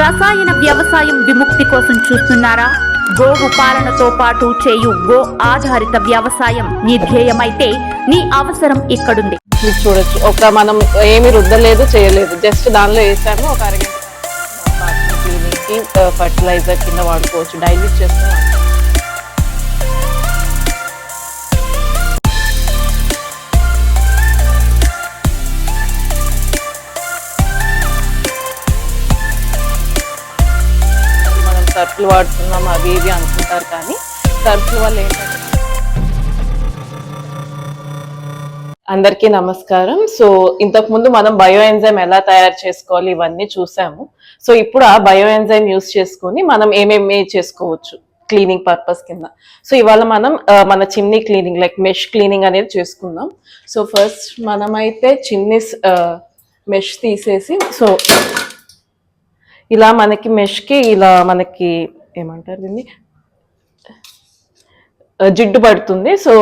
రసాయన వ్యవసాయం విముక్తి కోసం చూస్తున్నారా? గోవు పాలనతో పాటు చేయు గో ఆధారిత వ్యవసాయం నీ ధ్యేయమైతే నీ అవసరం ఇక్కడుంది. మీరు చూడొచ్చు. ఒక మనం ఏమి రుద్దలేదు చేయలేదు. జస్ట్ దానిలో వేసాము. ఒక అరగంట ఫర్టిలైజర్ కింద వాడుకోవచ్చు. డైల్యూట్ చేస్తాము సర్ఫ్లు వాడుతున్నాం అవి ఇవి అనుకుంటారు కానీ సర్ఫ్ల వల్ల ఏంటంటే అందరికీ నమస్కారం. సో ఇంతకు ముందు మనం బయో ఎంజైమ్ ఎలా తయారు చేసుకోవాలి ఇవన్నీ చూసాము. సో ఇప్పుడు ఆ బయో ఎంజైమ్ యూస్ చేసుకొని మనం ఏమేమి చేసుకోవచ్చు క్లీనింగ్ పర్పస్ కింద. సో ఇవాళ మనం మన chimney cleaning like mesh cleaning అనేది చేసుకుందాం. సో ఫస్ట్ మనమైతే చిన్ని మెష్ తీసేసి సో ఇలా మనకి మెష్కి ఇలా మనకి ఏమంటారు దీన్ని? జిడ్డు పడుతుంది. సో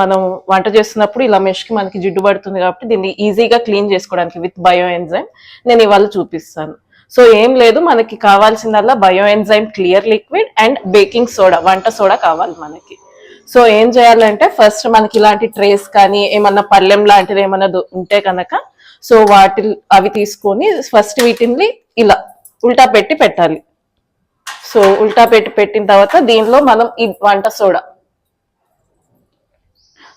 మనం వంట చేస్తున్నప్పుడు ఇలా మెష్కి మనకి జిడ్డు పడుతుంది కాబట్టి దీన్ని ఈజీగా క్లీన్ చేసుకోవడానికి విత్ బయో ఎంజైమ్ నేను ఇవాళ చూపిస్తాను. సో ఏం లేదు మనకి కావాల్సిందల్లా bio enzyme clear liquid and baking soda వంట సోడా కావాలి మనకి. సో ఏం చేయాలంటే ఫస్ట్ మనకి ఇలాంటి ట్రేస్ కానీ ఏమన్నా పళ్ళెం లాంటిది ఏమన్నా ఉంటే కనుక సో వాటి అవి తీసుకొని ఫస్ట్ వీటిని ఇలా ఉల్టా పెట్టి పెట్టాలి. సో ఉల్టా పెట్టి పెట్టిన తర్వాత దీనిలో మనం ఈ వంట సోడా.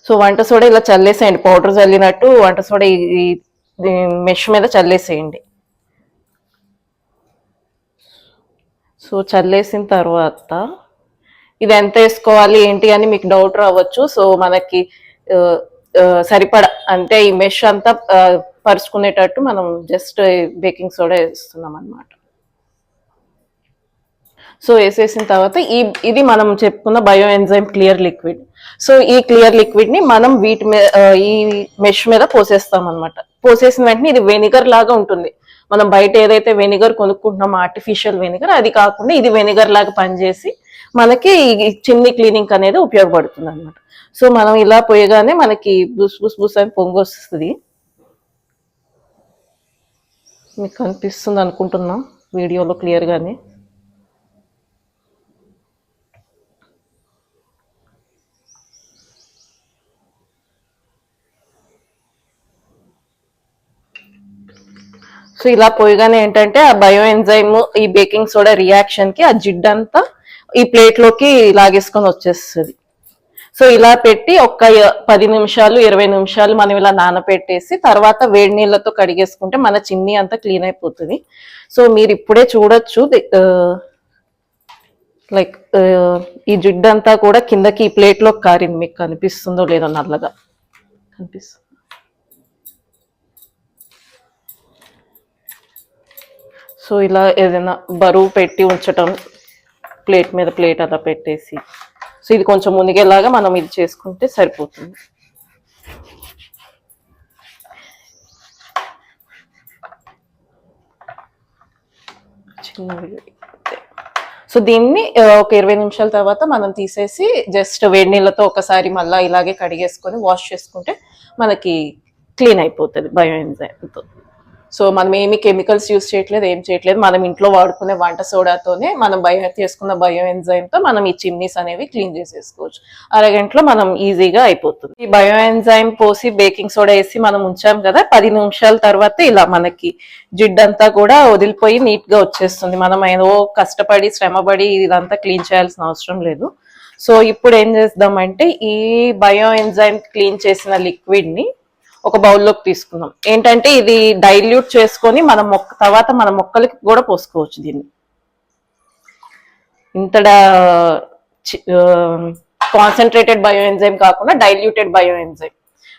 సో వంట సోడా ఇలా చల్లేసేయండి. పౌడర్ చల్లినట్టు వంట సోడా ఈ- మెష్ మీద చల్లేసేయండి. సో చల్లేసిన తర్వాత ఇది ఎంత వేసుకోవాలి ఏంటి అని మీకు డౌట్ రావచ్చు. సో మనకి సరిపడ సరిపడా అంటే ఈ మెష్ అంతా పరుచుకునేటట్టు మనం జస్ట్ బేకింగ్ సోడా వేస్తున్నాం అన్నమాట సో వేసేసిన తర్వాత ఈ ఇది మనం చెప్పుకున్న bio enzyme clear liquid so ఈ క్లియర్ లిక్విడ్ని మనం వీటి మీద ఈ మెష్ మీద పోసేస్తాం అనమాట పోసేసిన వెంటనే ఇది వెనిగర్ లాగా ఉంటుంది. మనం బయట ఏదైతే వెనిగర్ కొనుక్కుంటున్నాం ఆర్టిఫిషియల్ వెనిగర్ అది కాకుండా ఇది వెనిగర్ లాగా పనిచేసి మనకి ఈ చిన్ని క్లీనింగ్ అనేది ఉపయోగపడుతుంది అనమాట సో మనం ఇలా పోయగానే మనకి బుస్ బుస్ బుస్ అని పొంగు వస్తుంది. మీకు కనిపిస్తుంది అనుకుంటున్నాం వీడియోలో క్లియర్గానే సో ఇలా పోయగానే ఏంటంటే ఆ బయో ఎంజైమ్ ఈ బేకింగ్ సోడా రియాక్షన్కి ఆ జిడ్డంతా ఈ ప్లేట్లోకి లాగేసుకొని వచ్చేస్తుంది. సో ఇలా పెట్టి ఒక్క పది నిమిషాలు ఇరవై నిమిషాలు మనం ఇలా నానబెట్టేసి తర్వాత వేడి నీళ్ళతో కడిగేసుకుంటే మన చిన్ని అంతా క్లీన్ అయిపోతుంది. సో మీరు ఇప్పుడే చూడొచ్చు లైక్ ఈ జిడ్డంతా కూడా కిందకి ఈ ప్లేట్లో కారింది. మీకు కనిపిస్తుందో లేదో నల్లగా కనిపిస్తుంది. సో ఇలా ఏదైనా బరువు పెట్టి ఉంచటం ప్లేట్ మీద ప్లేట్ అలా పెట్టేసి సో ఇది కొంచెం మునిగేలాగా మనం ఇది చేసుకుంటే సరిపోతుంది. సో దీన్ని ఒక ఇరవై నిమిషాల తర్వాత మనం తీసేసి జస్ట్ వేడి నీళ్ళతో ఒకసారి మళ్ళీ ఇలాగే కడిగేసుకొని వాష్ చేసుకుంటే మనకి క్లీన్ అయిపోతుంది బయో ఎంజైమ్తో సో మనం ఏమి కెమికల్స్ యూస్ చేయట్లేదు ఏం చేయట్లేదు. మనం ఇంట్లో వాడుకునే వంట సోడాతోనే మనం బయో చేసుకున్న బయో ఎంజైమ్తో మనం ఈ చిమ్నీస్ అనేవి క్లీన్ చేసేసుకోవచ్చు. అరగంటలో మనం ఈజీగా అయిపోతుంది. ఈ బయో ఎంజైమ్ పోసి బేకింగ్ సోడా వేసి మనం ఉంచాం కదా పది నిమిషాల తర్వాత ఇలా మనకి జిడ్డంతా కూడా వదిలిపోయి నీట్గా వచ్చేస్తుంది. మనం ఏదో కష్టపడి శ్రమపడి ఇదంతా క్లీన్ చేయాల్సిన అవసరం లేదు. సో ఇప్పుడు ఏం చేద్దామంటే ఈ బయో ఎంజైమ్ క్లీన్ చేసిన లిక్విడ్ని ఒక బౌల్లోకి తీసుకుందాం. ఏంటంటే ఇది డైల్యూట్ చేసుకొని మన మొక్క తర్వాత మన మొక్కలకి కూడా పోసుకోవచ్చు దీన్ని. ఇంత కాన్సన్ట్రేటెడ్ బయో ఎంజైమ్ కాకుండా డైల్యూటెడ్ బయో ఎంజైమ్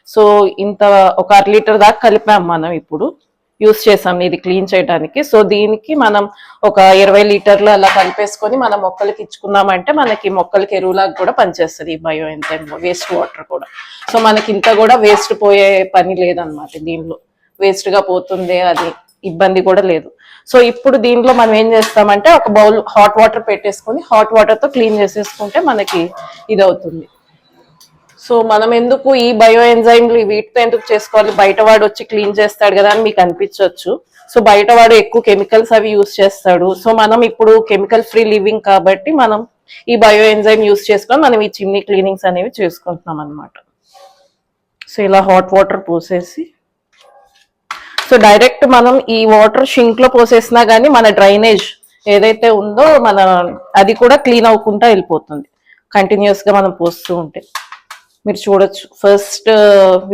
సో ఇంత ఒక అర లీటర్ దాకా కలిపాం మనం ఇప్పుడు. యూస్ చేసాం ఇది క్లీన్ చేయడానికి. సో దీనికి మనం ఒక ఇరవై లీటర్లు అలా కలిపేసుకొని మన మొక్కలకి ఇచ్చుకున్నామంటే మనకి మొక్కలకి ఎరువులాగా కూడా పనిచేస్తుంది ఈ బయో ఎంజైమ్ వేస్ట్ వాటర్ కూడా. సో మనకి ఇంత కూడా వేస్ట్ పోయే పని లేదనమాట దీనిలో. వేస్ట్గా పోతుంది అది ఇబ్బంది కూడా లేదు. సో ఇప్పుడు దీంట్లో మనం ఏం చేస్తామంటే ఒక బౌల్ హాట్ వాటర్ పెట్టేసుకొని హాట్ వాటర్తో క్లీన్ చేసేసుకుంటే మనకి ఇది అవుతుంది సో మనం ఎందుకు ఈ బయో ఎంజైమ్లు వీటితో ఎందుకు చేసుకోవాలి? బయట వాడు వచ్చి క్లీన్ చేస్తాడు కదా అని మీకు అనిపించవచ్చు సో బయట వాడు ఎక్కువ కెమికల్స్ అవి యూస్ చేస్తాడు. సో మనం ఇప్పుడు కెమికల్ ఫ్రీ లివింగ్ కాబట్టి మనం ఈ బయో ఎంజైమ్ యూస్ చేసుకొని మనం ఈ చిమ్నీ క్లీనింగ్స్ అనేవి చేసుకుంటున్నాం అన్నమాట. సో ఇలా హాట్ వాటర్ పోసేసి సో డైరెక్ట్ మనం ఈ వాటర్ షింక్లో పోసేసినా గానీ మన డ్రైనేజ్ ఏదైతే ఉందో మన అది కూడా క్లీన్ అవ్వకుండా వెళ్ళిపోతుంది. కంటిన్యూస్గా మనం పోస్తూ ఉంటే. మీరు చూడొచ్చు. ఫస్ట్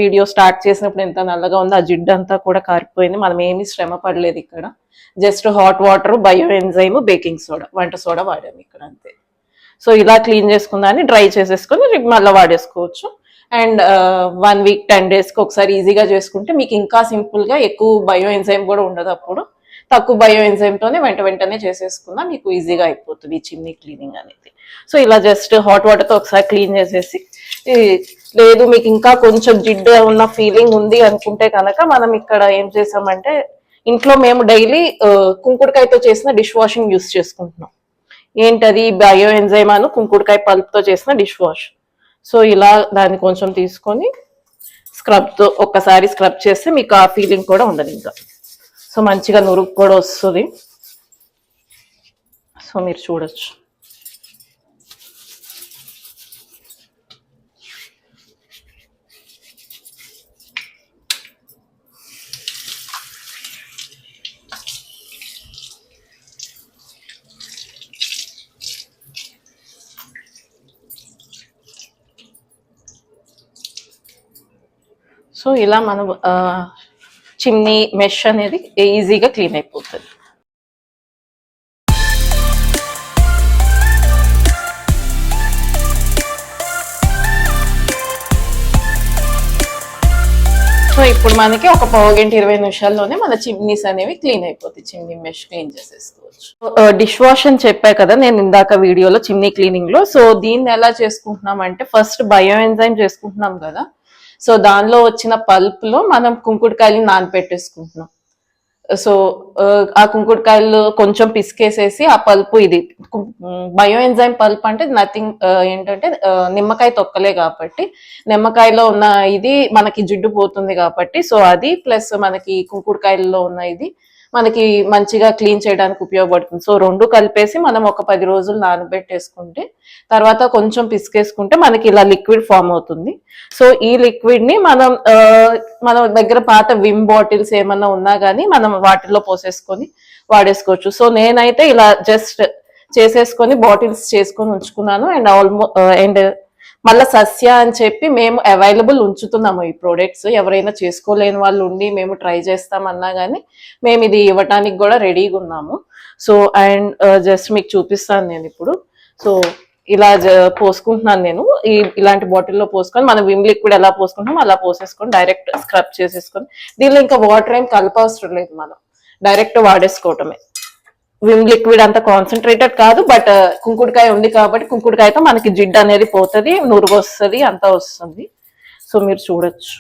వీడియో స్టార్ట్ చేసినప్పుడు ఎంత నల్లగా ఉందో ఆ జిడ్డు అంతా కూడా కారిపోయింది. మనం ఏమీ శ్రమ పడలేదు ఇక్కడ. Just hot water bio enzyme baking soda వంట సోడా వాడాము ఇక్కడ అంతే. సో ఇలా క్లీన్ చేసుకుందాన్ని డ్రై చేసేసుకొని మళ్ళీ వాడేసుకోవచ్చు. అండ్ వన్ వీక్ టెన్ డేస్కి ఒకసారి ఈజీగా చేసుకుంటే మీకు ఇంకా సింపుల్గా ఎక్కువ బయో ఎంజైమ్ కూడా ఉండదు అప్పుడు. తక్కువ బయో ఎంజైమ్తోనే వెంట వెంటనే చేసేసుకున్నా మీకు ఈజీగా అయిపోతుంది ఈ చిమ్నీ క్లీనింగ్ అనేది. సో ఇలా జస్ట్ హాట్ వాటర్తో ఒకసారి క్లీన్ చేసేసి లేదు మీకు ఇంకా కొంచెం జిడ్డు ఉన్న ఫీలింగ్ ఉంది అనుకుంటే కనుక మనం ఇక్కడ ఏం చేసామంటే ఇంట్లో మేము డైలీ కుంకుడుకాయతో చేసిన డిష్ వాషింగ్ యూస్ చేసుకుంటున్నాం. ఏంటది? బయో ఎంజైమాను కుంకుడుకాయ పల్ప్తో చేసిన డిష్ వాష్ సో ఇలా దాన్ని కొంచెం తీసుకొని స్క్రబ్తో ఒక్కసారి స్క్రబ్ చేస్తే మీకు ఆ ఫీలింగ్ కూడా ఉండదు ఇంకా. సో మంచిగా నురుగు కూడా వస్తుంది. సో మీరు చూడొచ్చు. సో ఇలా మనం చిమ్నీ మెష్ అనేది ఈజీగా క్లీన్ అయిపోతుంది. సో ఇప్పుడు మనకి ఒక పావు గంట ఇరవై నిమిషాల్లోనే మన చిమ్నీస్ అనేవి క్లీన్ అయిపోతాయి. చిమ్నీ మెష్ క్లీన్ చేసేసుకోవచ్చు. డిష్ వాష్ అని చెప్పా కదా నేను ఇందాక వీడియోలో చిమ్నీ క్లీనింగ్లో సో దీన్ని ఎలా చేసుకుంటున్నాం అంటే ఫస్ట్ బయో ఎంజైమ్ చేసుకుంటున్నాం కదా సో దానిలో వచ్చిన పల్ప్లో మనం కుంకుడుకాయలు నానపెట్టేసుకుంటున్నాం. సో ఆ, కుంకుడుకాయలు కొంచెం పిసికేసేసి ఆ పల్పు ఇది బయో ఎంజైమ్ పల్ప్ అంటే నథింగ్ ఏంటంటే నిమ్మకాయ తొక్కలే కాబట్టి నిమ్మకాయలో ఉన్న ఇది మనకి జిడ్డు పోతుంది కాబట్టి సో అది ప్లస్ మనకి కుంకుడుకాయల్లో ఉన్న ఇది మనకి మంచిగా క్లీన్ చేయడానికి ఉపయోగపడుతుంది. సో రెండు కలిపేసి మనం ఒక పది రోజులు నానబెట్టేసుకుంటే తర్వాత కొంచెం పిసికేసుకుంటే మనకి ఇలా లిక్విడ్ ఫామ్ అవుతుంది. సో ఈ లిక్విడ్ని మనం మన దగ్గర పాత విమ్ బాటిల్స్ ఏమన్నా ఉన్నా కానీ మనం వాటిల్లో పోసేసుకొని వాడేసుకోవచ్చు. సో నేనైతే ఇలా జస్ట్ చేసేసుకొని బాటిల్స్ చేసుకొని ఉంచుకున్నాను. అండ్ ఆల్మో అండ్ మళ్ళీ సస్య అని చెప్పి మేము అవైలబుల్ ఉంచుతున్నాము ఈ ప్రోడక్ట్స్ ఎవరైనా చేసుకోలేని వాళ్ళు ఉండి మేము ట్రై చేస్తామన్నా కానీ మేము ఇది ఇవ్వటానికి కూడా రెడీగా ఉన్నాము. సో అండ్ జస్ట్ మీకు చూపిస్తాను నేను ఇప్పుడు. సో ఇలా జ- పోసుకుంటున్నాను నేను. ఈ ఇలాంటి బాటిల్లో పోసుకొని మనం విమ్ లిక్విడ్ ఎలా పోసుకుంటాం అలా పోసేసుకొని డైరెక్ట్ స్క్రబ్ చేసేసుకొని దీనిలో ఇంకా వాటర్ ఏం కలపవసరం లేదు మనం. డైరెక్ట్ వాడేసుకోవటమే. విమ్ లిక్విడ్ అంత కాన్సన్ట్రేటెడ్ కాదు బట్ uh, కుంకుడుకాయ ఉంది కాబట్టి కుంకుడుకాయతో మనకి జిడ్డు అనేది పోతుంది నురుగు వస్తుంది అంతా వస్తుంది. సో మీరు చూడొచ్చు.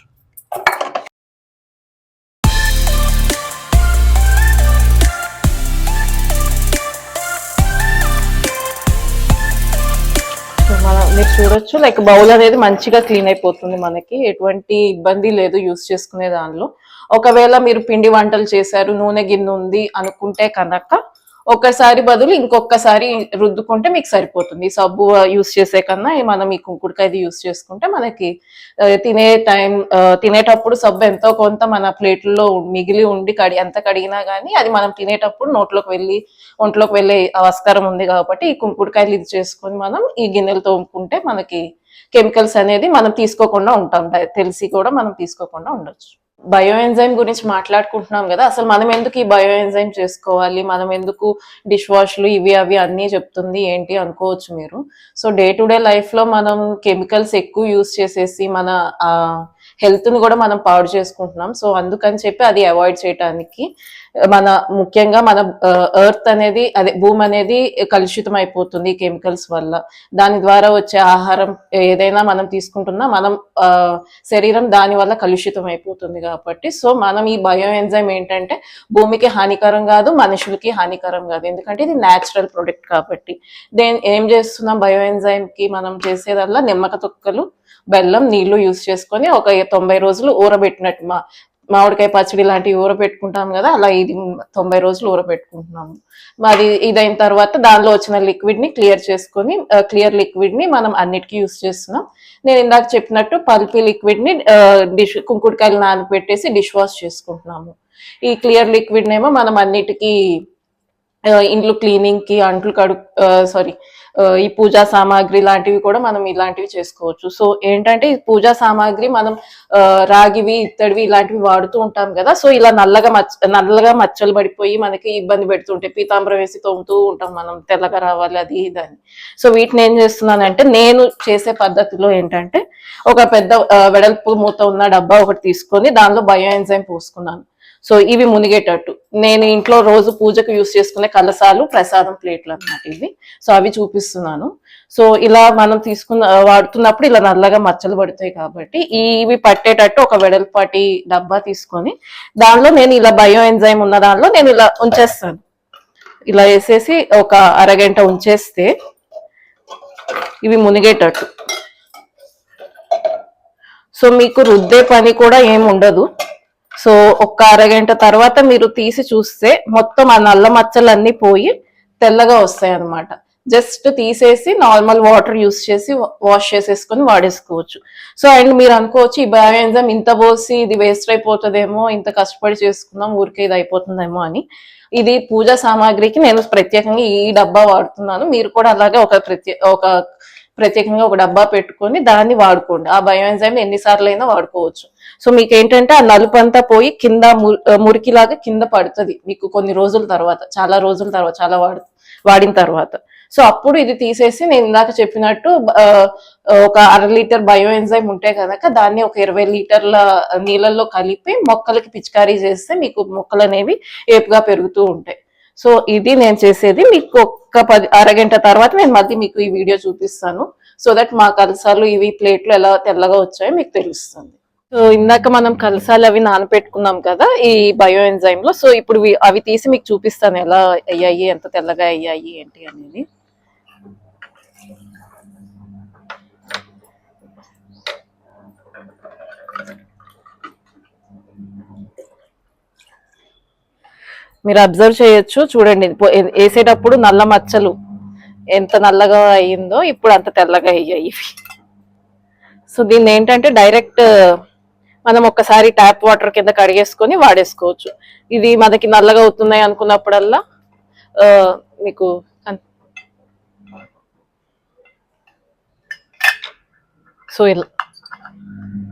మీరు చూడొచ్చు లైక్ బౌల్ అనేది మంచిగా క్లీన్ అయిపోతుంది మనకి ఎటువంటి ఇబ్బంది లేదు యూస్ చేసుకునే దానిలో. ఒకవేళ మీరు పిండి వంటలు చేశారు నూనె గిన్నె ఉంది అనుకుంటే కనుక ఒక్కసారి బదులు ఇంకొకసారి రుద్దుకుంటే మీకు సరిపోతుంది. సబ్బు యూస్ చేసే కన్నా మనం ఈ కుంకుడుకాయది యూస్ చేసుకుంటే మనకి తినే టైం తినేటప్పుడు సబ్బు ఎంతో కొంత మన ప్లేట్లో మిగిలి ఉండి కడి ఎంత కడిగినా కానీ అది మనం తినేటప్పుడు నోట్లోకి వెళ్ళి ఒంట్లోకి వెళ్ళే ఆస్కారం ఉంది కాబట్టి ఈ కుంకుడుకాయలు ఇది చేసుకొని మనం ఈ గిన్నెలు తోముకుంటే మనకి కెమికల్స్ అనేది మనం తీసుకోకుండా ఉంటాం. తెలిసి కూడా మనం తీసుకోకుండా ఉండొచ్చు. బయో ఎంజైమ్ గురించి మాట్లాడుకుంటున్నాం కదా అసలు మనం ఎందుకు ఈ బయో ఎంజైమ్ చేసుకోవాలి? మనం ఎందుకు డిష్ వాష్లు ఇవి అవి అన్నీ చెప్తుంది ఏంటి అనుకోవచ్చు మీరు. సో డే టు డే లైఫ్లో మనం కెమికల్స్ ఎక్కువ యూస్ చేసేసి మన హెల్త్ని కూడా మనం పాడు చేసుకుంటున్నాం. సో అందుకని చెప్పి అది అవాయిడ్ చేయడానికి మన ముఖ్యంగా మన ఎర్త్ అనేది అదే భూమి అనేది కలుషితం అయిపోతుంది కెమికల్స్ వల్ల. దాని ద్వారా వచ్చే ఆహారం ఏదైనా మనం తీసుకుంటున్నా మనం శరీరం దాని వల్ల కలుషితం అయిపోతుంది కాబట్టి. సో మనం ఈ బయో ఎంజైమ్ ఏంటంటే భూమికి హానికరం కాదు మనుషులకి హానికరం కాదు. ఎందుకంటే ఇది న్యాచురల్ ప్రొడక్ట్ కాబట్టి. దేని ఏం చేస్తున్నాం? బయో ఎంజైమ్కి మనం చేసేదల్లా నిమ్మక తొక్కలు బెల్లం నీళ్ళు యూస్ చేసుకొని ఒక తొంభై రోజులు ఊరబెట్టినట్టు మా మామిడికాయ పచ్చడి లాంటివి ఊరబెట్టుకుంటాం కదా అలా ఇది తొంభై రోజులు ఊరబెట్టుకుంటున్నాము. మరి ఇదైన తర్వాత దానిలో వచ్చిన లిక్విడ్ని క్లియర్ చేసుకొని క్లియర్ లిక్విడ్ని మనం అన్నిటికీ యూస్ చేస్తున్నాం. నేను ఇందాక చెప్పినట్టు పల్పి లిక్విడ్ని డిష్ కుంకుడుకాయలు నానబెట్టేసి డిష్ వాష్ చేసుకుంటున్నాము. ఈ క్లియర్ లిక్విడ్ నేమో మనం అన్నిటికీ ఇంట్లో క్లీనింగ్కి క్లీనింగ్కి అంట్లు కడు సారీ ఈ పూజా సామాగ్రి లాంటివి కూడా మనం ఇలాంటివి చేసుకోవచ్చు. సో ఏంటంటే ఈ పూజా సామాగ్రి మనం రాగివి ఇత్తడివి ఇలాంటివి వాడుతూ ఉంటాం కదా సో ఇలా నల్లగా మచ్చ నల్లగా మచ్చలు పడిపోయి మనకి ఇబ్బంది పెడుతుంటే పీతాంబరం వేసి తోముతూ ఉంటాం మనం తెల్లగా రావాలి అది ఇది అని. సో వీటిని ఏం చేస్తున్నానంటే నేను చేసే పద్ధతిలో ఏంటంటే ఒక పెద్ద వెడల్పు మూత ఉన్న డబ్బా ఒకటి తీసుకొని దానిలో బయో ఎంజైమ్ పోసుకున్నాను. సో ఇవి మునిగేటట్టు. నేను ఇంట్లో రోజు పూజకు యూస్ చేసుకునే కలసాలు ప్రసాదం ప్లేట్లు అన్నమాట ఇవి. సో అవి చూపిస్తున్నాను. సో ఇలా మనం తీసుకున్న వాడుతున్నప్పుడు ఇలా నల్లగా మచ్చలు పడతాయి కాబట్టి ఇవి పట్టేటట్టు ఒక వెడల్పాటి డబ్బా తీసుకొని దానిలో నేను ఇలా బయో ఎంజైమ్ ఉన్న దానిలో నేను ఇలా ఉంచేస్తాను. ఇలా వేసేసి ఒక అరగంట ఉంచేస్తే ఇవి మునిగేటట్టు. సో మీకు రుద్దే పని కూడా ఏమి ఉండదు. సో ఒక్క అరగంట తర్వాత మీరు తీసి చూస్తే మొత్తం ఆ నల్ల మచ్చలన్నీ పోయి తెల్లగా వస్తాయి అన్నమాట జస్ట్ తీసేసి నార్మల్ వాటర్ యూస్ చేసి వాష్ చేసేసుకొని వాడేసుకోవచ్చు. సో అండ్ మీరు అనుకోవచ్చు ఈ బయోఎంజమ్ ఇంత పోసి ఇది వేస్ట్ అయిపోతుందేమో ఇంత కష్టపడి చేసుకుందాం ఊరికే ఇది అయిపోతుందేమో అని. ఇది పూజా సామాగ్రికి నేను ప్రత్యేకంగా ఈ డబ్బా వాడుతున్నాను. మీరు కూడా అలాగే ఒక ప్రత్యే ఒక ప్రత్యేకంగా ఒక డబ్బా పెట్టుకొని దాన్ని వాడుకోండి. ఆ బయో ఎంజైమ్ ఎన్నిసార్లు అయినా వాడుకోవచ్చు. సో మీకు ఏంటంటే ఆ నలుపు అంతా పోయి కింద ము- మురికిలాగా కింద పడుతుంది. మీకు కొన్ని రోజుల తర్వాత చాలా రోజుల తర్వాత చాలా వాడు వాడిన తర్వాత. సో అప్పుడు ఇది తీసేసి నేను ఇందాక చెప్పినట్టు ఒక అర లీటర్ బయో ఎంజైమ్ ఉంటే కనుక దాన్ని ఒక ఇరవై లీటర్ల నీళ్ళల్లో కలిపి మొక్కలకి పిచికారీ చేస్తే మీకు మొక్కలు అనేవి ఏపుగా పెరుగుతూ ఉంటాయి. సో ఇది నేను చేసేది మీకు ఒక్క పది అరగంట తర్వాత నేను మళ్ళీ మీకు ఈ వీడియో చూపిస్తాను. సో దట్ మా కలసాలు ఇవి ప్లేట్లు ఎలా తెల్లగా వచ్చాయో మీకు తెలుస్తుంది. సో ఇందాక మనం కలసాలు అవి నానపెట్టుకున్నాం కదా ఈ బయో ఎంజైమ్లో సో ఇప్పుడు అవి తీసి మీకు చూపిస్తాను ఎలా అయ్యాయి ఎంత తెల్లగా అయ్యాయి ఏంటి అనేది. మీరు అబ్జర్వ్ చేయొచ్చు. చూడండి వేసేటప్పుడు నల్ల మచ్చలు ఎంత నల్లగా అయ్యిందో ఇప్పుడు అంత తెల్లగా అయ్యాయి ఇవి. సో దీన్ని ఏంటంటే డైరెక్ట్ మనం ఒక్కసారి ట్యాప్ వాటర్ కింద కడిగేసుకొని వాడేసుకోవచ్చు. ఇది మనకి నల్లగా అవుతున్నాయి అనుకున్నప్పుడల్లా మీకు సో ఇలా.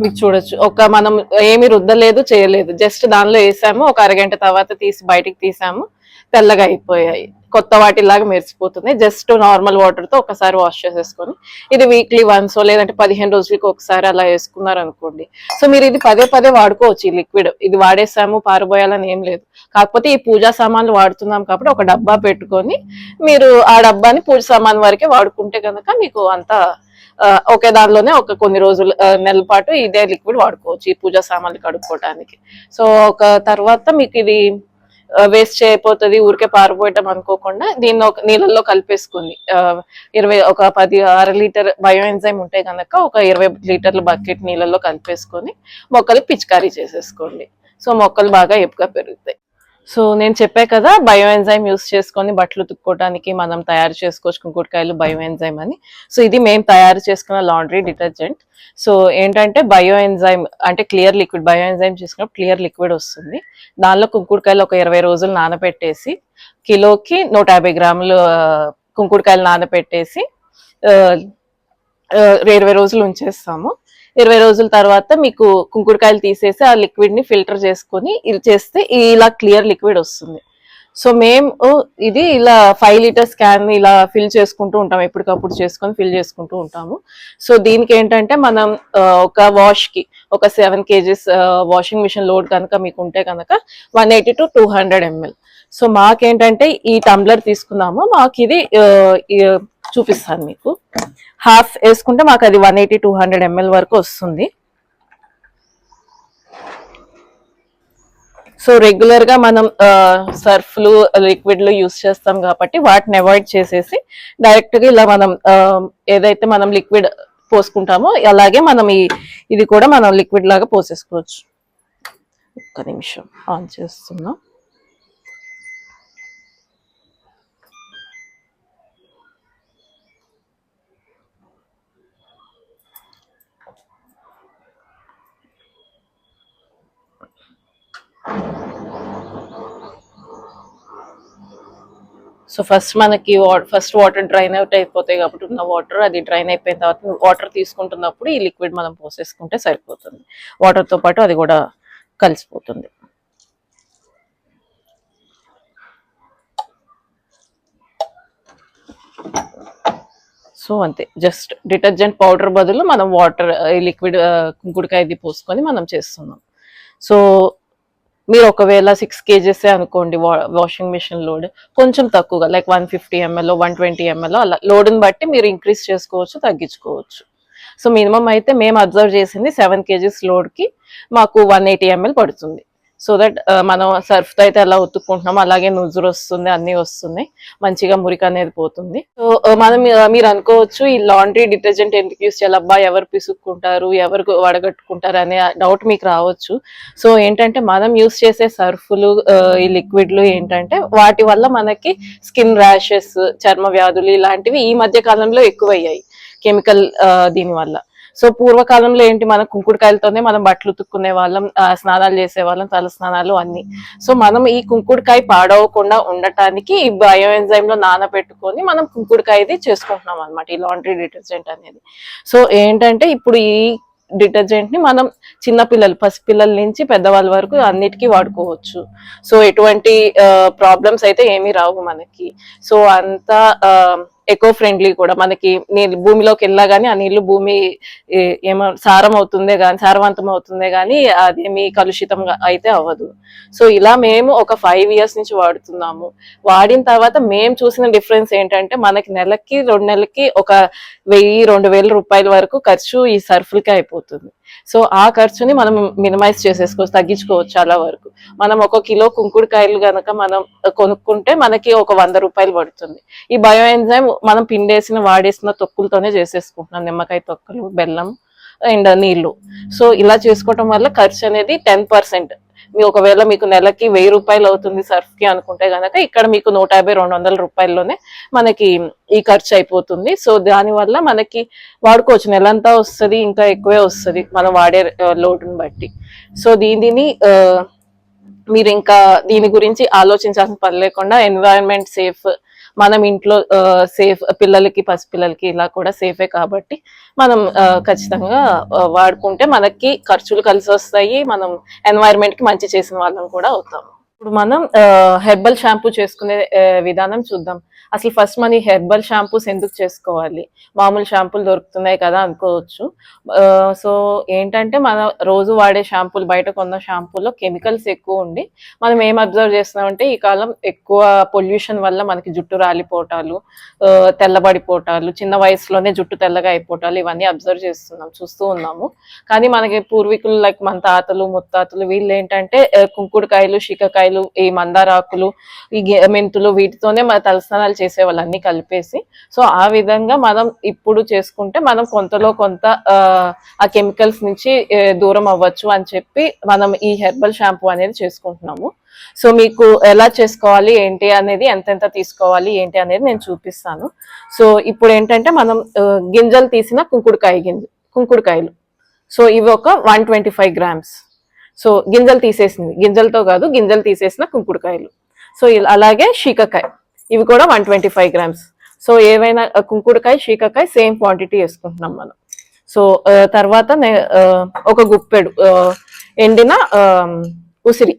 మీకు చూడొచ్చు. ఒక మనం ఏమి రుద్దలేదు చేయలేదు. జస్ట్ దానిలో వేసాము ఒక అరగంట తర్వాత తీసి బయటికి తీసాము. తెల్లగా అయిపోయాయి. కొత్త వాటిలాగా మెరిసిపోతుంది జస్ట్ నార్మల్ వాటర్తో ఒకసారి వాష్ చేసేసుకొని. ఇది వీక్లీ వన్స్ లేదంటే పదిహేను రోజులకి ఒకసారి అలా వేసుకున్నారు అనుకోండి సో మీరు ఇది పదే పదే వాడుకోవచ్చు ఈ లిక్విడ్. ఇది వాడేసాము పారబోయాలని ఏం లేదు. కాకపోతే ఈ పూజా సామాన్లు వాడుతున్నాం కాబట్టి ఒక డబ్బా పెట్టుకొని మీరు ఆ డబ్బాని పూజ సామాన్ వరకే వాడుకుంటే కనుక మీకు అంతా ఒకే దానిలోనే ఒక కొన్ని రోజులు నెల పాటు ఇదే లిక్విడ్ వాడుకోవచ్చు ఈ పూజా సామాన్లు కడుక్కోవడానికి సో ఒక తర్వాత మీకు ఇది వేస్ట్ చేయపోతుంది ఊరికే పారిపోయటం అనుకోకుండా దీన్ని ఒక నీళ్ళల్లో కలిపేసుకుంది. ఇరవై ఒక పది అర లీటర్ బయో ఎంజైమ్ ఉంటే కనుక ఒక ఇరవై లీటర్ల బకెట్ నీళ్ళల్లో కలిపేసుకొని మొక్కలు పిచికారీ చేసేసుకోండి. సో మొక్కలు బాగా ఎప్పుగా పెరుగుతాయి. సో నేను చెప్పా కదా బయో ఎంజైమ్ యూస్ చేసుకొని బట్టలు ఉతుక్కోవడానికి మనం తయారు చేసుకోవచ్చు కుంకుడుకాయలు బయో ఎంజైమ్ అని. సో ఇది మేము తయారు చేసుకున్న లాండ్రీ డిటర్జెంట్ సో ఏంటంటే బయో ఎంజైమ్ అంటే క్లియర్ లిక్విడ్ బయో ఎంజైమ్ చేసుకున్నప్పుడు క్లియర్ లిక్విడ్ వస్తుంది. దానిలో కుంకుడుకాయలు ఒక ఇరవై రోజులు నానబెట్టేసి కిలోకి నూట యాభై గ్రాములు కుంకుడుకాయలు నానబెట్టేసి ఇరవై రోజులు ఉంచేస్తాము. ఇరవై రోజుల తర్వాత మీకు కుంకుడుకాయలు తీసేసి ఆ లిక్విడ్ని ఫిల్టర్ చేసుకొని ఇది చేస్తే ఇలా క్లియర్ లిక్విడ్ వస్తుంది. సో మేము ఇది ఇలా ఫైవ్ లీటర్స్ క్యాన్ ఇలా ఫిల్ చేసుకుంటూ ఉంటాం ఎప్పటికప్పుడు చేసుకొని ఫిల్ చేసుకుంటూ ఉంటాము. సో దీనికి ఏంటంటే మనం ఒక వాష్కి ఒక seven kgs washing machine load కనుక మీకు ఉంటే కనుక one eighty to two hundred ML so మాకేంటంటే ఈ టంబ్లర్ తీసుకున్నాము. మాకు ఇది చూపిస్తాను మీకు. హాఫ్ వేసుకుంటే మాకు అది one eighty two hundred ML వరకు వస్తుంది. సో రెగ్యులర్గా మనం సర్ఫ్లు లిక్విడ్లు యూస్ చేస్తాం కాబట్టి వాటిని అవాయిడ్ చేసేసి డైరెక్ట్గా ఇలా మనం ఏదైతే మనం లిక్విడ్ పోసుకుంటామో అలాగే మనం ఈ ఇది కూడా మనం లిక్విడ్ లాగా పోసేసుకోవచ్చు. ఒక్క నిమిషం ఆన్ చేస్తున్నాం. సో ఫస్ట్ మనకి ఫస్ట్ వాటర్ డ్రైన్ అవుట్ అయిపోతాయి కాబట్టి ఉన్న వాటర్ అది డ్రైన్ అయిపోయిన తర్వాత వాటర్ తీసుకుంటున్నప్పుడు ఈ లిక్విడ్ మనం పోసేసుకుంటే సరిపోతుంది. వాటర్తో పాటు అది కూడా కలిసిపోతుంది. సో అంతే జస్ట్ డిటర్జెంట్ పౌడర్ బదులు మనం వాటర్ లిక్విడ్ కుంకుడుకాయది పోసుకొని మనం చేస్తున్నాం. సో మీరు ఒకవేళ సిక్స్ కేజెస్ అనుకోండి వాషింగ్ మిషన్ లోడ్ కొంచెం తక్కువగా like one fifty ML one twenty ML అలా లోడ్ని బట్టి మీరు ఇంక్రీజ్ చేసుకోవచ్చు తగ్గించుకోవచ్చు. సో మినిమం అయితే మేము అబ్జర్వ్ చేసింది సెవెన్ కేజీస్ లోడ్కి మాకు వన్ ఎయిటీ ఎంఎల్ పడుతుంది. సో దట్ uh, మనం సర్ఫ్తో అయితే ఎలా ఉతుక్కుంటున్నాం. అలాగే నుజురు వస్తుంది అన్నీ వస్తున్నాయి. మంచిగా మురికి అనేది పోతుంది. సో uh, మనం uh, మీరు అనుకోవచ్చు ఈ లాండ్రీ డిటర్జెంట్ ఎందుకు యూస్ చేయాలి? అబ్బా ఎవరు పిసుక్కుంటారు? ఎవరు వడగట్టుకుంటారు అనే డౌట్ మీకు రావచ్చు. సో ఏంటంటే మనం యూస్ చేసే సర్ఫులు ఈ లిక్విడ్లు ఏంటంటే వాటి వల్ల మనకి స్కిన్ ర్యాషెస్ చర్మ వ్యాధులు ఇలాంటివి ఈ మధ్య కాలంలో ఎక్కువయ్యాయి. కెమికల్ దీని వల్ల. సో పూర్వకాలంలో ఏంటి మనం కుంకుడుకాయలతోనే మనం బట్టలు ఉతుక్కునే వాళ్ళం స్నానాలు చేసే వాళ్ళం తల స్నానాలు అన్ని. సో మనం ఈ కుంకుడుకాయ పాడవకుండా ఉండటానికి ఈ బయో ఎంజైమ్లో నానబెట్టుకొని మనం కుంకుడుకాయది చేసుకుంటున్నాం అనమాట ఈ లాండ్రీ డిటర్జెంట్ అనేది. సో ఏంటంటే ఇప్పుడు ఈ డిటర్జెంట్ని మనం చిన్న పిల్లలు పసిపిల్లల నుంచి పెద్దవాళ్ళ వరకు అన్నిటికీ వాడుకోవచ్చు. సో ఎటువంటి ప్రాబ్లమ్స్ అయితే ఏమీ రావు మనకి. సో అంతా ఎకో ఫ్రెండ్లీ కూడా. మనకి నీళ్ళు భూమిలోకి వెళ్ళా గానీ ఆ నీళ్ళు భూమి ఏమో సారం అవుతుందే కానీ సారవంతం అవుతుందే గానీ అదేమి కలుషితంగా అయితే అవ్వదు. సో ఇలా మేము ఒక ఫైవ్ ఇయర్స్ నుంచి వాడుతున్నాము. వాడిన తర్వాత మేము చూసిన డిఫరెన్స్ ఏంటంటే మనకి నెలకి రెండు నెలలకి ఒక వెయ్యి రెండు వేల రూపాయల వరకు ఖర్చు ఈ సర్ఫ్లకి అయిపోతుంది. సో ఆ ఖర్చుని మనం మినిమైజ్ చేసేసుకోవచ్చు తగ్గించుకోవచ్చు చాలా వరకు. మనం ఒక కిలో కుంకుడుకాయలు కనుక మనం కొనుక్కుంటే మనకి ఒక వంద రూపాయలు పడుతుంది. ఈ బయో ఎంజైమ్ మనం పిండేసిన వాడేసిన తొక్కులతోనే చేసేసుకుంటున్నాం. నిమ్మకాయ తొక్కలు బెల్లం అండ్ నీళ్ళు సో ఇలా చేసుకోవటం వల్ల ఖర్చు అనేది టెన్ పర్సెంట్ మీ ఒకవేళ మీకు నెలకి వెయ్యి రూపాయలు అవుతుంది సర్ఫ్కి అనుకుంటే గనక ఇక్కడ మీకు నూట యాభై రెండు వందల రూపాయల్లోనే మనకి ఈ ఖర్చు అయిపోతుంది. సో దానివల్ల మనకి వాడుకోవచ్చు. నెలంతా వస్తుంది ఇంకా ఎక్కువే వస్తుంది మనం వాడే లోటుని బట్టి. సో దీనిని మీరు ఇంకా దీని గురించి ఆలోచించాల్సిన పని లేకుండా ఎన్వైరన్మెంట్ సేఫ్ మనం ఇంట్లో సేఫ్ పిల్లలకి పసిపిల్లలకి ఇలా కూడా సేఫే కాబట్టి మనం ఖచ్చితంగా వాడుకుంటే మనకి ఖర్చులు కలిసి వస్తాయి మనం ఎన్వైర్న్మెంట్కి మంచి చేసిన వాళ్ళం కూడా అవుతాము ఇప్పుడు మనం హెర్బల్ షాంపూ చేసుకునే విధానం చూద్దాం. అసలు ఫస్ట్ మన హెర్బల్ షాంపూస్ ఎందుకు చేసుకోవాలి? మామూలు షాంపూలు దొరుకుతున్నాయి కదా అనుకోవచ్చు. సో ఏంటంటే మన రోజు వాడే షాంపూలు బయట కొన్న షాంపూలో కెమికల్స్ ఎక్కువ ఉండి మనం ఏం అబ్జర్వ్ చేస్తున్నామంటే ఈ కాలం ఎక్కువ పొల్యూషన్ వల్ల మనకి జుట్టు రాలిపోవటాలు ఆ, తెల్లబడిపోవటాలు చిన్న వయసులోనే జుట్టు తెల్లగా అయిపోవటాలు ఇవన్నీ అబ్జర్వ్ చేస్తున్నాం చూస్తూ ఉన్నాము. కానీ మనకి పూర్వీకులు లైక్ మన తాతలు ముత్తాతలు వీళ్ళు ఏంటంటే కుంకుడుకాయలు షికకాయలు శిఖకాయలు ఈ మందారాకులు ఈ మెంతులు వీటితోనే మన తలస్నానాలు చేసేవాళ్ళు అన్ని కలిపేసి. సో ఆ విధంగా మనం ఇప్పుడు చేసుకుంటే మనం కొంతలో కొంత ఆ, కెమికల్స్ నుంచి దూరం అవ్వచ్చు అని చెప్పి మనం ఈ హెర్బల్ షాంపూ అనేది చేసుకుంటున్నాము. సో మీకు ఎలా చేసుకోవాలి ఏంటి అనేది ఎంతెంత తీసుకోవాలి ఏంటి అనేది నేను చూపిస్తాను. సో ఇప్పుడు ఏంటంటే మనం గింజలు తీసిన కుంకుడుకాయ గింజ కుంకుడుకాయలు. సో ఇవి ఒక one twenty five grams. So గింజలు తీసేసింది. గింజలతో కాదు గింజలు తీసేసిన కుంకుడుకాయలు. సో అలాగే షీకకాయ. ఇవి కూడా one twenty five grams. So ఏవైనా కుంకుడుకాయ షీకకాయ సేమ్ క్వాంటిటీ వేసుకుంటున్నాం మనం. సో తర్వాత నే- ఒక గుప్పెడు ఎండిన ఉసిరి.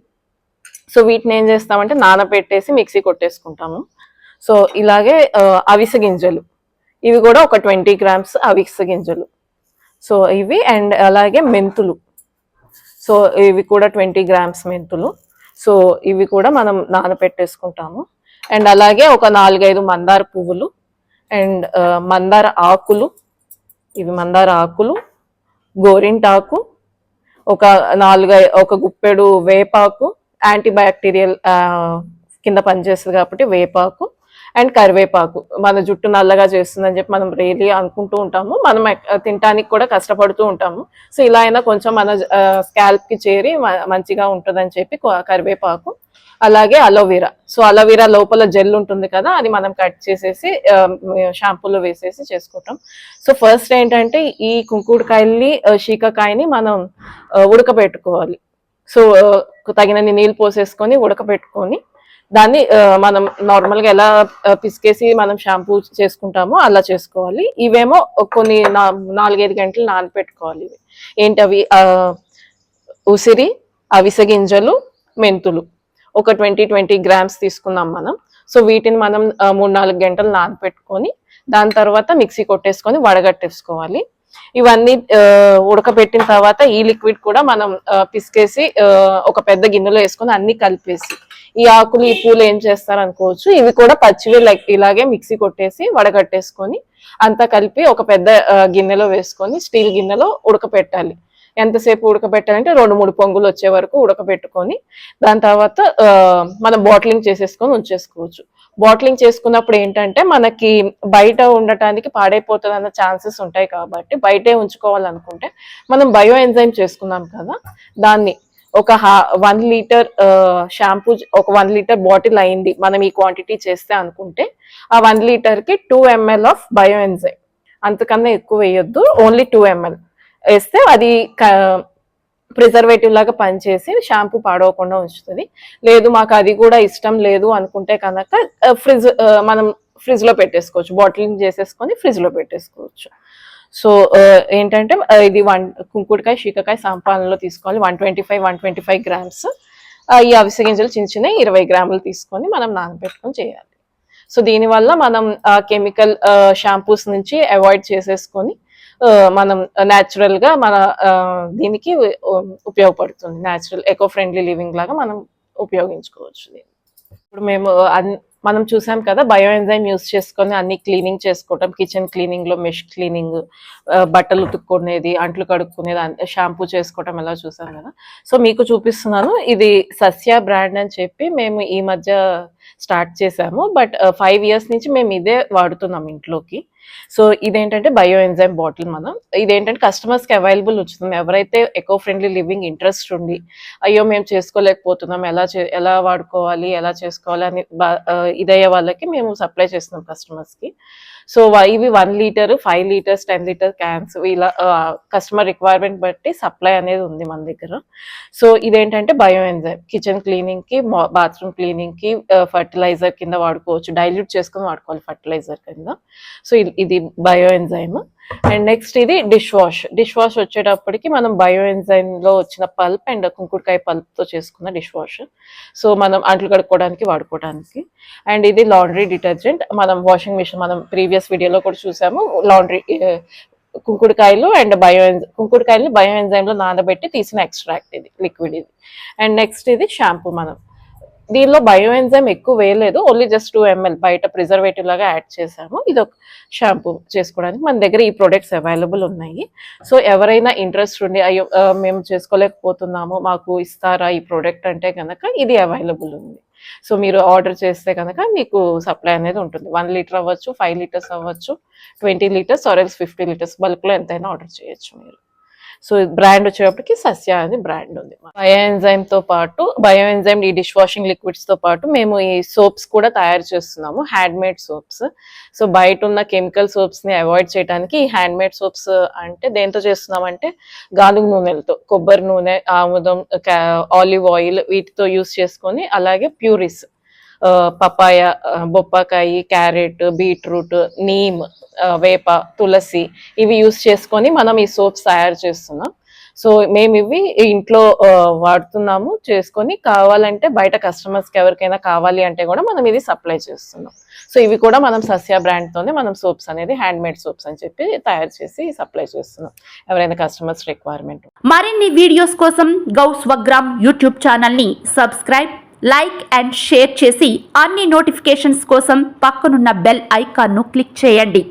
సో వీటిని ఏం చేస్తామంటే నానబెట్టేసి మిక్సీ కొట్టేసుకుంటాము. సో ఇలాగే అవిసె గింజలు. ఇవి కూడా ఒక ట్వంటీ గ్రామ్స్ అవిసె గింజలు. సో ఇవి అండ్ అలాగే మెంతులు. సో ఇవి కూడా ట్వంటీ గ్రామ్స్ మెంతులు. సో ఇవి కూడా మనం నానబెట్టేసుకుంటాము అండ్ అలాగే ఒక నాలుగైదు మందార పువ్వులు. అండ్ మందార ఆకులు. ఇవి మందార ఆకులు. గోరింటాకు ఒక నాలుగై ఒక గుప్పెడు వేపాకు. యాంటీబయాక్టీరియల్ కింద పనిచేస్తుంది కాబట్టి వేపాకు. అండ్ కరివేపాకు. మన జుట్టు నల్లగా చేస్తుందని చెప్పి మనం రియలీ అనుకుంటూ ఉంటాము. మనం తినడానికి తినటానికి కూడా కష్టపడుతూ ఉంటాము. సో ఇలా అయినా కొంచెం మన స్కాల్ప్కి చేరి మంచిగా ఉంటుందని చెప్పి కరివేపాకు అలాగే aloe vera. So aloe vera లోపల జెల్ ఉంటుంది కదా అది మనం కట్ చేసేసి షాంపూలో వేసేసి చేసుకుంటాం. సో ఫస్ట్ ఏంటంటే ఈ కుంకుడుకాయల్ని ఆ, శీకాకాయని మనం ఉడకబెట్టుకోవాలి. సో తగినన్ని నీళ్ళు పోసేసుకొని ఉడకబెట్టుకొని దాన్ని మనం నార్మల్గా ఎలా పిసికేసి మనం షాంపూ చేసుకుంటామో అలా చేసుకోవాలి. ఇవేమో కొన్ని నాలుగైదు గంటలు నానబెట్టుకోవాలి ఇవి. ఏంటవి ఉసిరి అవిసె గింజలు మెంతులు. ఒక ట్వంటీ ట్వంటీ గ్రామ్స్ తీసుకున్నాం మనం. సో వీటిని మనం మూడు నాలుగు గంటలు నానబెట్టుకొని దాని తర్వాత మిక్సీ కొట్టేసుకొని వడగట్టేసుకోవాలి. ఇవన్నీ ఉడకబెట్టిన తర్వాత ఈ లిక్విడ్ కూడా మనం పిసికేసి ఒక పెద్ద గిన్నెలో వేసుకొని అన్ని కలిపేసి ఈ ఆకులు ఈ పూలు ఏం చేస్తారు అనుకోవచ్చు ఇవి కూడా పచ్చివి లైక్ ఇలాగే మిక్సీ కొట్టేసి వడగట్టేసుకొని అంతా కలిపి ఒక పెద్ద గిన్నెలో వేసుకొని స్టీల్ గిన్నెలో ఉడకపెట్టాలి. ఎంతసేపు ఉడకబెట్టాలంటే రెండు మూడు పొంగులు వచ్చే వరకు ఉడకబెట్టుకొని దాని తర్వాత మనం బాటిలింగ్ చేసేసుకొని ఉంచేసుకోవచ్చు. బాటిలింగ్ చేసుకున్నప్పుడు ఏంటంటే మనకి బయట ఉండటానికి పాడైపోతుంది అన్న ఛాన్సెస్ ఉంటాయి కాబట్టి బయటే ఉంచుకోవాలనుకుంటే మనం బయో ఎంజైమ్ చేసుకున్నాం కదా దాన్ని ఒక హా వన్ లీటర్ షాంపూ ఒక వన్ లీటర్ బాటిల్ అయింది మనం ఈ క్వాంటిటీ చేస్తే అనుకుంటే ఆ వన్ లీటర్కి two ml of bio enzyme అంతకన్నా ఎక్కువ వేయొద్దు ఓన్లీ టూ ఎంఎల్. వేస్తే అది ప్రిజర్వేటివ్ లాగా పనిచేసి షాంపూ పాడవకుండా ఉంచుతుంది. లేదు మాకు అది కూడా ఇష్టం లేదు అనుకుంటే కనుక ఫ్రిజ్ మనం ఫ్రిడ్జ్లో పెట్టేసుకోవచ్చు. బాటిలింగ్ చేసేసుకొని ఫ్రిడ్జ్లో పెట్టేసుకోవచ్చు. సో ఏంటంటే ఇది వన్ కుంకుడుకాయ శీకకాయ సాంపాలలో తీసుకోవాలి. One twenty five one twenty five grams. ఈ అవిసె గింజలు చిన్న చిన్న ఇరవై గ్రాములు తీసుకొని మనం నానబెట్టుకొని చేయాలి. సో దీనివల్ల మనం కెమికల్ షాంపూస్ నుంచి అవాయిడ్ చేసేసుకొని మనం న్యాచురల్గా మన దీనికి ఉపయోగపడుతుంది. న్యాచురల్ ఎకో ఫ్రెండ్లీ లివింగ్ లాగా మనం ఉపయోగించుకోవచ్చు ఇప్పుడు మేము అన్- మనం చూసాం కదా బయో ఎంజైమ్ యూస్ చేసుకొని అన్ని క్లీనింగ్ చేసుకోవటం కిచెన్ క్లీనింగ్లో మెష్ క్లీనింగ్ బట్టలు ఉతుక్కునేది అంట్లు కడుక్కునేది షాంపూ చేసుకోవటం ఎలా చూసాం కదా. సో మీకు చూపిస్తున్నాను. ఇది సస్య బ్రాండ్ అని చెప్పి మేము ఈ మధ్య స్టార్ట్ చేసాము. బట్ ఫైవ్ ఇయర్స్ నుంచి మేము ఇదే వాడుతున్నాం ఇంట్లోకి. సో ఇదేంటంటే బయో ఎంజైమ్ బాటిల్ మనం. ఇదేంటంటే కస్టమర్స్కి అవైలబుల్ ఉంచుతుంది ఎవరైతే ఎకో ఫ్రెండ్లీ లివింగ్ ఇంట్రెస్ట్ ఉండి అయ్యో మేము చేసుకోలేకపోతున్నాం. ఎలా చే ఎలా వాడుకోవాలి? ఎలా చేసుకోవాలి? అని బా- ఇదయ్యే వాళ్ళకి మేము సప్లై చేస్తున్నాం కస్టమర్స్కి. సో ఇవి one litre five litres ten litre cans ఇలా కస్టమర్ రిక్వైర్మెంట్ బట్టి సప్లై అనేది ఉంది మన దగ్గర. సో ఇదేంటంటే బయో ఎంజైమ్ కిచెన్ క్లీనింగ్కి బాత్రూమ్ క్లీనింగ్కి ఫర్టిలైజర్ కింద వాడుకోవచ్చు డైల్యూట్ చేసుకొని వాడుకోవాలి ఫర్టిలైజర్ కింద. సో ఇది బయో ఎంజైమ్ అండ్ నెక్స్ట్ ఇది డిష్ వాష్ డిష్ వాష్ వచ్చేటప్పటికి మనం బయో ఎంజైమ్లో వచ్చిన పల్ప్ అండ్ కుంకుడుకాయ పల్ప్తో చేసుకున్న డిష్ వాష్ సో మనం అంట్లు కడుక్కోవడానికి వాడుకోవడానికి. అండ్ ఇది లాండ్రీ డిటర్జెంట్ మనం వాషింగ్ మిషన్ మనం ప్రీవియస్ వీడియోలో కూడా చూసాము. లాండ్రీ కుంకుడుకాయలు అండ్ బయో కుంకుడుకాయలు బయో ఎంజైమ్లో నానబెట్టి తీసిన ఎక్స్ట్రాక్ట్ ఇది లిక్విడ్ ఇది. అండ్ నెక్స్ట్ ఇది షాంపూ మనం. దీనిలో బయో ఎంజైమ్ ఎక్కువ వేయలేదు. ఓన్లీ జస్ట్ టూ ఎంఎల్ బయట ప్రిజర్వేటివ్ లాగా యాడ్ చేసాము ఇది ఒక షాంపూ చేసుకోవడానికి మన దగ్గర ఈ ప్రొడక్ట్స్ అవైలబుల్ ఉన్నాయి. సో ఎవరైనా ఇంట్రెస్ట్ ఉండి అయ్యో మేము చేసుకోలేకపోతున్నాము మాకు ఇస్తారా ఈ ప్రోడక్ట్ అంటే కనుక ఇది అవైలబుల్ ఉంది. సో మీరు ఆర్డర్ చేస్తే కనుక మీకు సప్లై అనేది ఉంటుంది. వన్ లీటర్ అవ్వచ్చు ఫైవ్ లీటర్స్ అవ్వచ్చు ట్వంటీ లీటర్స్ ఆర్ఎల్స్ ఫిఫ్టీ లీటర్స్ బల్క్లో ఎంతైనా ఆర్డర్ చేయొచ్చు మీరు. సో బ్రాండ్ వచ్చేటప్పటికి సస్య అని బ్రాండ్ ఉంది. బయో ఎంజైమ్తో పాటు బయో ఎంజైమ్ ఈ డిష్ వాషింగ్ లిక్విడ్స్తో పాటు మేము ఈ సోప్స్ కూడా తయారు చేస్తున్నాము హ్యాండ్ మేడ్ సోప్స్. సో బయట ఉన్న కెమికల్ సోప్స్ని అవాయిడ్ చేయడానికి ఈ హ్యాండ్ మేడ్ సోప్స్ అంటే దేంతో చేస్తున్నామంటే గానుగ నూనెలతో కొబ్బరి నూనె ఆముదం ఆలివ్ ఆయిల్ వీటితో యూస్ చేసుకొని అలాగే ప్యూరిస్ పపాయ బొప్పకాయి క్యారెట్ బీట్రూట్ నీమ్ వేప తులసి ఇవి యూస్ చేసుకొని మనం ఈ సోప్స్ తయారు చేస్తున్నాం. సో మేము ఇవి ఇంట్లో వాడుతున్నాము చేసుకొని కావాలంటే బయట కస్టమర్స్కి కి ఎవరికైనా కావాలి అంటే కూడా మనం ఇది సప్లై చేస్తున్నాం. సో ఇవి కూడా మనం సస్య బ్రాండ్తోనే మనం సోప్స్ అనేది హ్యాండ్ మేడ్ సోప్స్ అని చెప్పి తయారు చేసి సప్లై చేస్తున్నాం. ఎవరైనా కస్టమర్స్ రిక్వైర్మెంట్ మరిన్ని వీడియోస్ కోసం గౌ స్వగ్రామ్ యూట్యూబ్ ఛానల్ని సబ్స్క్రైబ్ లైక్ అండ్ షేర్ చేసి అన్ని నోటిఫికేషన్స్ కోసం పక్కనున్న బెల్ ఐకాన్ను క్లిక్ చేయండి.